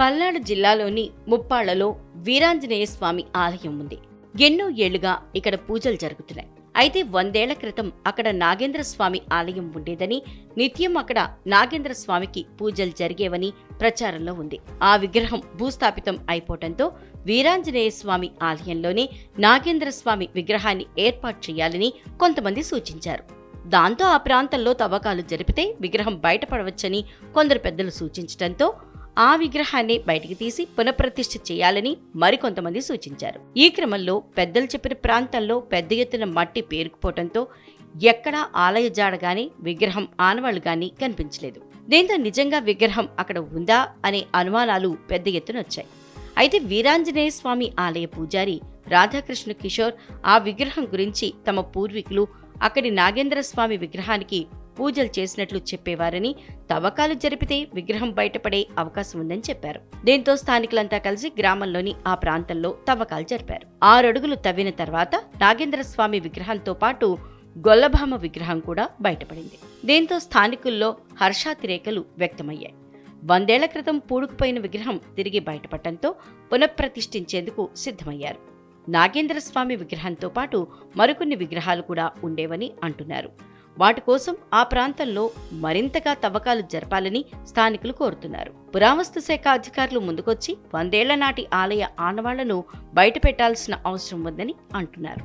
పల్నాడు జిల్లాలోని ముప్పాళ్ళలో వీరాంజనేయ స్వామి ఆలయం ఉంది. ఎన్నో ఏళ్ళుగా ఇక్కడ పూజలు జరుగుతున్నాయి. అయితే వందేళ్ళ క్రితం అక్కడ నాగేంద్ర స్వామి ఆలయం ఉండేదని నిత్యం అక్కడ నాగేంద్ర స్వామికి పూజలు జరిగేవని ప్రచారంలో ఉంది. ఆ విగ్రహం భూస్థాపితం అయిపోవడంతో వీరాంజనేయ స్వామి ఆలయంలోనే నాగేంద్ర స్వామి విగ్రహాన్ని ఏర్పాటు చేయాలని కొంతమంది సూచించారు. దాంతో ఆ ప్రాంతంలో తవ్వకాలు జరిపితే విగ్రహం బయటపడవచ్చని కొందరు పెద్దలు సూచించడంతో ఆ విగ్రహాన్ని బయటికి తీసి పునఃప్రతిష్ఠ చేయాలని మరికొంతమంది సూచించారు. ఈ క్రమంలో పెద్దలు చెప్పిన ప్రాంతంలో పెద్ద ఎత్తున మట్టి పేరుకుపోవడంతో ఎక్కడా ఆలయ జాడ గాని విగ్రహం ఆనవాళ్ళు గాని కనిపించలేదు. దీంతో నిజంగా విగ్రహం అక్కడ ఉందా అనే అనుమానాలు పెద్ద ఎత్తున వచ్చాయి. అయితే వీరాంజనేయ స్వామి ఆలయ పూజారి రాధాకృష్ణ కిషోర్ ఆ విగ్రహం గురించి తమ పూర్వీకులు అక్కడి నాగేంద్ర స్వామి విగ్రహానికి పూజలు చేసినట్లు చెప్పేవారని తవ్వకాలు జరిపితే విగ్రహం బయటపడే అవకాశం ఉందని చెప్పారు. దీంతో స్థానికులంతా కలిసి గ్రామంలోని ఆ ప్రాంతంలో తవ్వకాలు జరిపారు. ఆరడుగులు తవ్విన తర్వాత నాగేంద్ర స్వామి విగ్రహంతో పాటు గొల్లభామ విగ్రహం కూడా బయటపడింది. దీంతో స్థానికుల్లో హర్షాతిరేకలు వ్యక్తమయ్యాయి. వందేళ్ళ క్రితం పూడుకుపోయిన విగ్రహం తిరిగి బయటపడటంతో పునఃప్రతిష్ఠించేందుకు సిద్ధమయ్యారు. నాగేంద్ర స్వామి విగ్రహంతో పాటు మరికొన్ని విగ్రహాలు కూడా ఉండేవని అంటున్నారు. వాటి కోసం ఆ ప్రాంతంలో మరింతగా తవ్వకాలు జరపాలని స్థానికులు కోరుతున్నారు. పురావస్తు శాఖ అధికారులు ముందుకొచ్చి వందేళ్ళ నాటి ఆలయ ఆనవాళ్ళను బయటపెట్టాల్సిన అవసరం ఉందని అంటున్నారు.